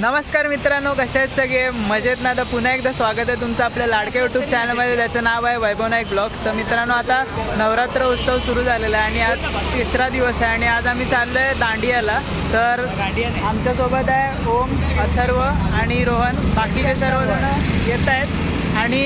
नमस्कार मित्रांनो कसे आहेत सगळे? मजेत ना? तर पुन्हा एकदा स्वागत आहे तुमचं आपल्या लाडक्या यूट्यूब चॅनलमध्ये त्याचं नाव आहे वैभव नाईक ब्लॉग्स. तर मित्रांनो आता नवरात्र उत्सव सुरू झालेला आहे आणि आज तिसरा दिवस आहे आणि आज आम्ही चाललो आहे दांडियाला. तर आमच्यासोबत आहे ओम अथर्व आणि रोहन. बाकीचे सर्वजण येत आहेत. आणि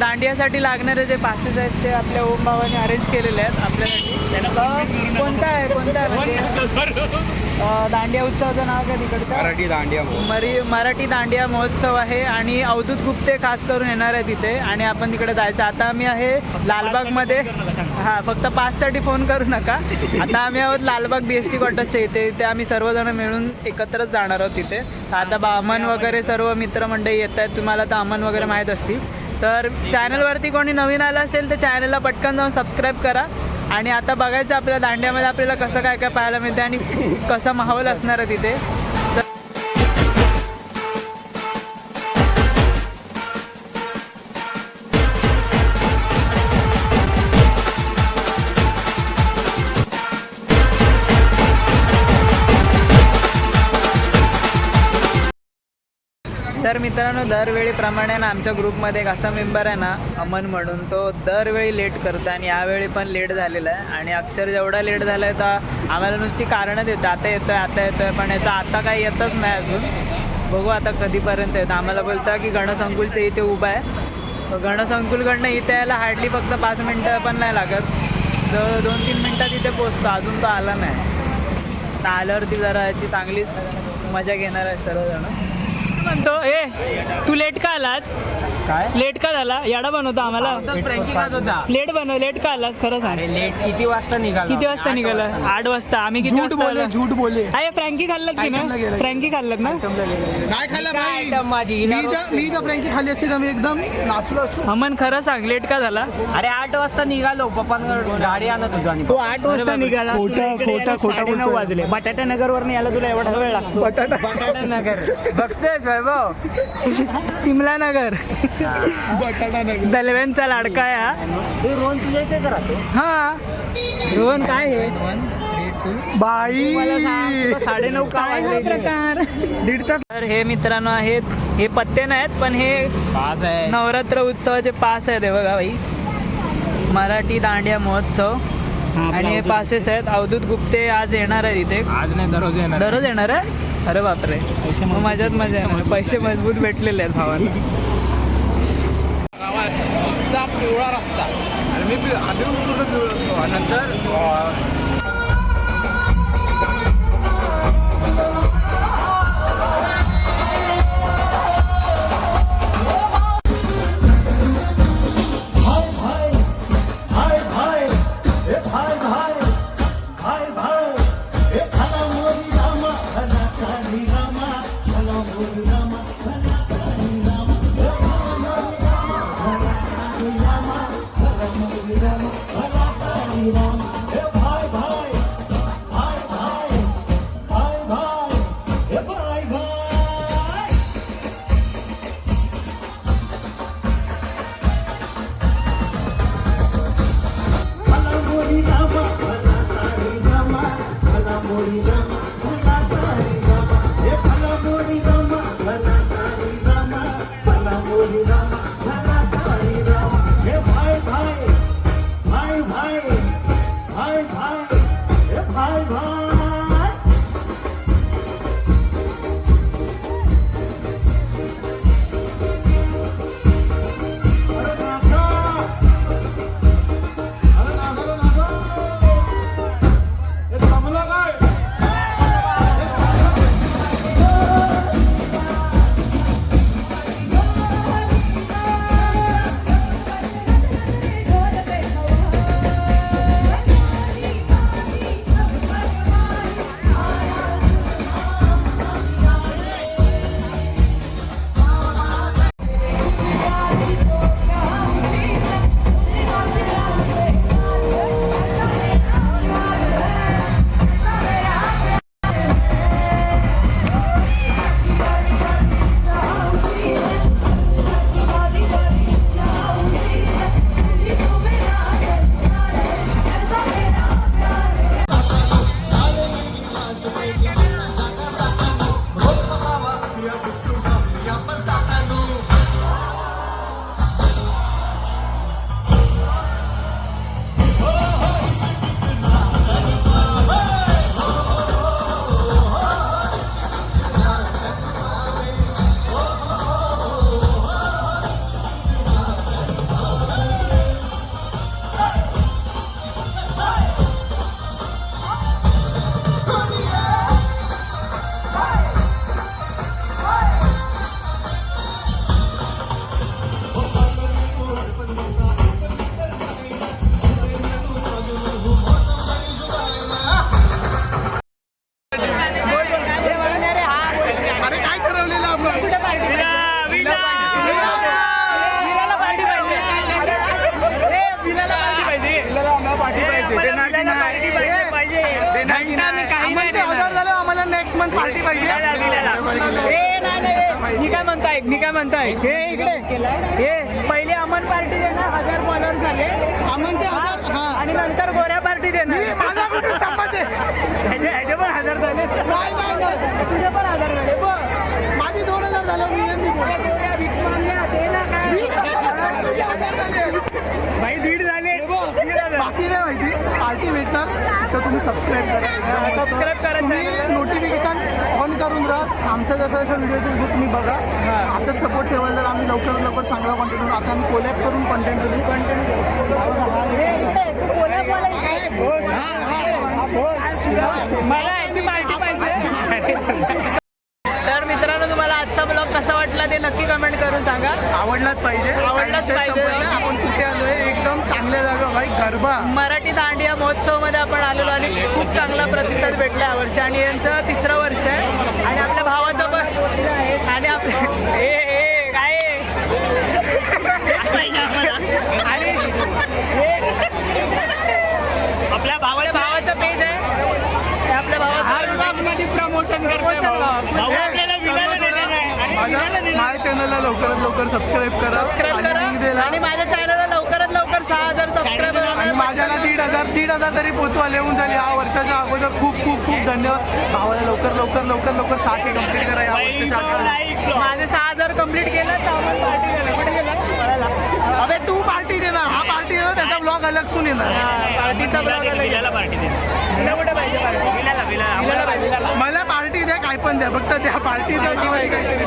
दांडियासाठी लागणारे जे पासेस आहेत ते आपल्या ओम भावाने अरेंज केलेले आहेत आपल्यासाठी. कोणता आहे कोणता आहे म्हणजे? दांडिया उत्सवाचं नाव काय तिकडचं? मराठी दांडिया मरी मराठी दांडिया महोत्सव आहे आणि अवधूत गुप्ते खास करून येणार आहे तिथे आणि आपण तिकडे जायचं. आता आम्ही आहे लालबागमध्ये. हां फक्त पाचसाठी फोन करू नका. आता आम्ही आहोत लालबाग बी एस टी क्वार्टर्सच्या इथे. इथे आम्ही सर्वजण मिळून एकत्रच जाणार आहोत तिथे. आता बा अमन वगैरे सर्व मित्रमंडळी येत आहेत. तुम्हाला तर अमन वगैरे माहीत असतील. तर चॅनलवरती कोणी नवीन आलं असेल तर चॅनलला पटकन जाऊन सबस्क्राईब करा. आणि आता बघायचं आपल्या दांड्यामध्ये आपल्याला कसं काय काय पाहायला मिळते आणि कसं माहोल असणार आहे तिथे. तर मित्रांनो दरवेळीप्रमाणे ना आमच्या ग्रुपमध्ये एक असा मेंबर आहे ना अमन म्हणून तो दरवेळी लेट करतो आणि यावेळी पण लेट झालेला आहे. आणि अक्षर जेवढा लेट झाला आहे तर आम्हाला नुसती कारणं देतो. आता येतोय आता येतोय पण याचा आता काही येतच नाही अजून. बघू आता कधीपर्यंत येतं. आम्हाला बोलतं की गणसंकुलच्या इथे उभा आहे. गणसंकुलकडनं इथे यायला हार्डली फक्त पाच मिनटं पण नाही लागत. तर दोन तीन मिनटात इथे पोचतो अजून तो आला नाही. आता आल्यावरती जरा याची चांगलीच मजा घेणार आहे सर्वजण. म्हणतो ए तू लेट का आलास? काय? लेट का झाला? याडा बनवतो आम्हाला. फ्रँकी खात होता. लेट बनव लेट का आलास? खरं सांग. अरे लेट किती वाजता निघाला? किती वाजता निघाला? आठ वाजता. आम्ही किती वाजता आलो? झूट बोले अरे फ्रँकी खाल्लात की ना? फ्रँकी खाल्लात ना? नाही खाल्लं भाई आयटम माझी? हिला मी जर मी जर फ्रँकी खाल्ली असती तर मी एकदम नाचलो असतो. अमन खरं सांग लेट का झाला? अरे आठ वाजता निघालो. पप्पांकडे गाडी आणत होतो आणि तो आठ वाजता निघाला. खोटं- खोटं- खोटं नऊ बोलतोय. वाजले. बटाटा नगर वर यायला तुला एवढा वेळ लागतो. बटाटा नगर. बघतेस वैभव. सिमला नगर. दलव्यांचा लाडका आहे हा. हे रोहन तुझ्या इथेच राहतो हा. रोहन काय हे? बाई. मला सांग, तुला साडेनऊ का वाजले प्रकार? दीड तास तर हे मित्रांनो आहेत हे पत्ते नाहीत पण हे पास आहे. नवरात्र उत्सवाचे पास आहेत हे बघा भाई मराठी दांडिया महोत्सव. आणि हे पासेस आहेत. अवधूत गुप्ते आज येणार आहे तिथे आज नाही दररोज येणार. दररोज येणार आहे? अरे बापरे. मग मजाच मजा येणार. पैसे मजबूत भेटलेले आहेत भावाला. रस्ता पिवळा रस्ता. आणि मी आधी आम्ही पूर्ण पिवळा नंतर मी काय म्हणताय? मी काय म्हणताय? हे इकडे. हे पहिले अमन पार्टी देणार हजार फॉलोअर झाले. अमनचे हजार हा. आणि नंतर गोऱ्या पार्टी देणार? ह्याचे पण हजार झाले. नाही नाही नाही. तुझे पण हजार झाले. माझी दोन हजार झालं मी झाले. भाई दीड झाले. बाकी नाही माहिती. पार्टी भेटणार. तर तुम्ही सबस्क्राईब करा. सबस्क्राईब करा तुम्ही channel. नोटिफिकेशन ऑन करून राहा. आमचं जसं जसं व्हिडिओ येतील ते तुम्ही बघा. असंच सपोर्ट ठेवाल तर आम्ही लवकरात लवकर चांगला कॉन्टेंट करू आता आम्ही कोलॅप करून कॉन्टेंट करू पाहिजे. तर मित्रांनो तुम्हाला आजचा ब्लॉग कसा वाटला ते नक्की कमेंट करून सांगा. आवडलाच पाहिजे. आवडलाच पाहिजे. आपण कुठे आलोय? एकदम चांगल्या जागा. भाई गरबा. मराठी दांडिया महोत्सवमध्ये आपण आलेलो आणि खूप चांगला प्रतिसाद भेटला यावर्षी आणि यांचं तिसरं वर्ष आहे. आणि आपल्या भावाचं पण. आणि आपल्या ए ए काय? आणि आपल्या भावाच्या भावाचं पेज आहे. हे आपल्या भावाचं प्रमोशन माझ्या माझ्या चॅनलला लवकरात लवकर सबस्क्राईब करा. सबस्क्राईब आणि करा. माझ्या चॅनलला लवकरात लवकर सहा हजार आणि सबस्क्राईबर माझ्याला दीड हजार दीड हजार तरी पोचवा येऊन झाली या वर्षाच्या अगोदर खूप खूप खूप धन्यवाद. भावाला लवकर लवकर लवकर लवकर सहा के कंप्लीट करा या वर्षाच्या अगोदर. माझे सहा हजार कंप्लीट केलं तर पार्टी कुठे गेलं. अबे तू पार्टी देणार. हा पार्टी देणार त्याचा ब्लॉग अलग सुन येणार. पार्टीचा ब्लॉग पार्टी कुठे पाहिजे पार्टी. मला पार्टी द्या काय पण द्या फक्त त्या काहीतरी द्या.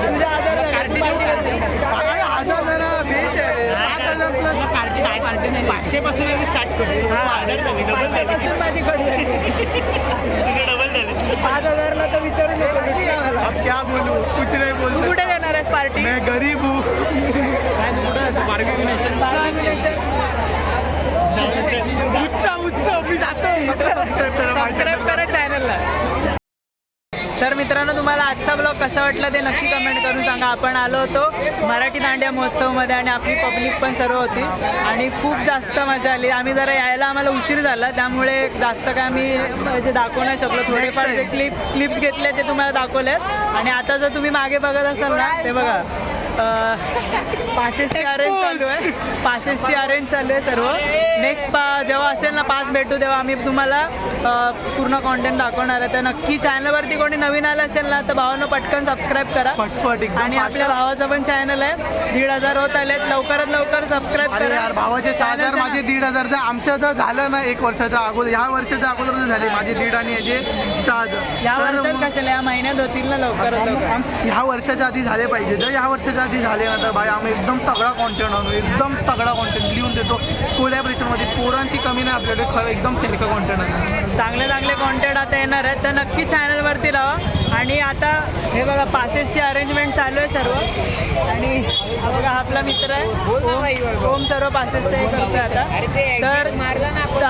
तुझ्या हजार पाचशे पासून आम्ही स्टार्ट करू. माझी कडी आहे. पाच हजारला तर विचारू नको. अब क्या बोलू? कुछ नहीं बोल कुठे देणार आहेस पार्टी मैं गरीब हूँ. उत्सव उत्सव मी जातो सबस्क्राईब करा सबस्क्राईब करा चॅनलला तर मित्रांनो तुम्हाला आजचा ब्लॉग कसा वाटला ते नक्की कमेंट करून सांगा. आपण आलो होतो मराठी दांडिया महोत्सवमध्ये आणि आपली पब्लिक पण सर्व होती. आणि खूप जास्त मजा आली. आम्ही जरा यायला आम्हाला उशीर झाला. त्यामुळे जास्त काय आम्ही म्हणजे दाखवू नाही शकलो. थोडेफार जे क्लिप क्लिप्स घेतले ते तुम्हाला दाखवलेत. आणि आता जर तुम्ही मागे बघत असाल ना ते बघा. पासेसची अरेंज चालू आहे. पासेसची अरेंज चालू आहे सर्व. नेक्स्ट पा जेव्हा असेल ना पास भेटू तेव्हा आम्ही तुम्हाला पूर्ण कॉन्टेंट दाखवणार आहे. तर नक्की चॅनलवरती कोणी नवीन आलं असेल ना तर भावानं पटकन सबस्क्राईब करा. फटफट आणि. आपल्या भावाचं पण चॅनल आहे. दीड हजार होत आलेत. लवकरात लवकर सबस्क्राईब करा. यार भावाचे सहा हजार माझे दीड हजार. जर आमचं जर झालं ना एक वर्षाच्या अगोदर ह्या वर्षाच्या अगोदर झाले माझे दीड आणि याचे सहा हजार. या तर वर्षात कशाला? या महिन्यात होतील ना लवकरात लवकर. ह्या वर्षाच्या आधी झाले पाहिजे. जर ह्या वर्षाच्या आधी झाले ना तर भाई आम्ही एकदम तगडा कॉन्टेंट आणू एकदम तगडा कॉन्टेंट लिहून देतो. कोलॅबरेशनमध्ये पोरांची कमी नाही आपल्याकडे खरं एकदम तेलकं कॉन्टेंट आहे. चांगले चांगले कॉन्टेंट आता येणार आहेत. तर नक्की चॅनलवरती लावा आणि आता हे बघा पासेसची अरेंजमेंट चालू आहे सर्व. आणि हा बघा आपला मित्र आहे. ओम- ओम सर्व पासेसचं हे करतोय आता. तर त-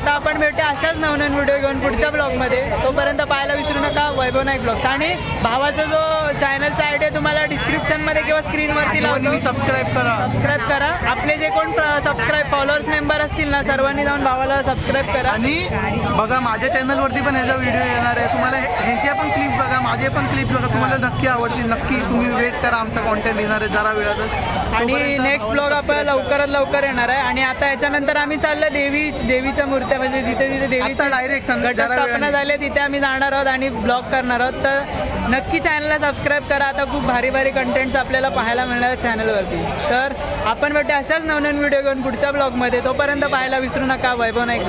आता आपण भेटू अशाच नवनवीन व्हिडिओ घेऊन पुढच्या ब्लॉगमध्ये तोपर्यंत पाहायला विसरू नका. वैभव नाईक ब्लॉग्स आणि भावाचा जो चॅनलचा आयडिया तुम्हाला डिस्क्रिप्शनमध्ये किंवा स्क्रीनवरती लावतो. आठवणीने सबस्क्राईब करा. सबस्क्राईब करा. आपले जे कोण सबस्क्राईब फॉलोअर्स मेंबर असतील ना सर्वांनी जाऊन भावाला सबस्क्राईब करा. आणि बघा माझ्या चॅनलवरती पण ह्याचा व्हिडिओ येणार आहे. तुम्हाला ह्यांचे पण क्लिप बघा माझे पण क्लिप बघा. तुम्हाला नक्की आवडतील. नक्की तुम्ही वेट करा. आमचा कॉन्टेंट येणार आहे. जरा वेळातच. आणि नेक्स्ट ब्लॉग आपल्याला लवकरात लवकर येणार आहे. आणि आता याच्यानंतर आम्ही चाललो देवी देवीच्या मूर्त्या. म्हणजे जिथे जिथे देवी जरा घटस्थापना. झाली तिथे आम्ही जाणार आहोत आणि ब्लॉग करणार आहोत. तर नक्की चॅनलला सबस्क्राईब करा. आता खूप भारी भारी कंटेंट्स आपल्याला पाहायला मिळणार चॅनलवरती तर आपण भेटू अशाच नवनवीन व्हिडिओ घेऊन पुढच्या ब्लॉगमध्ये तोपर्यंत पाहायला विसरू नका. वैभव नाईक.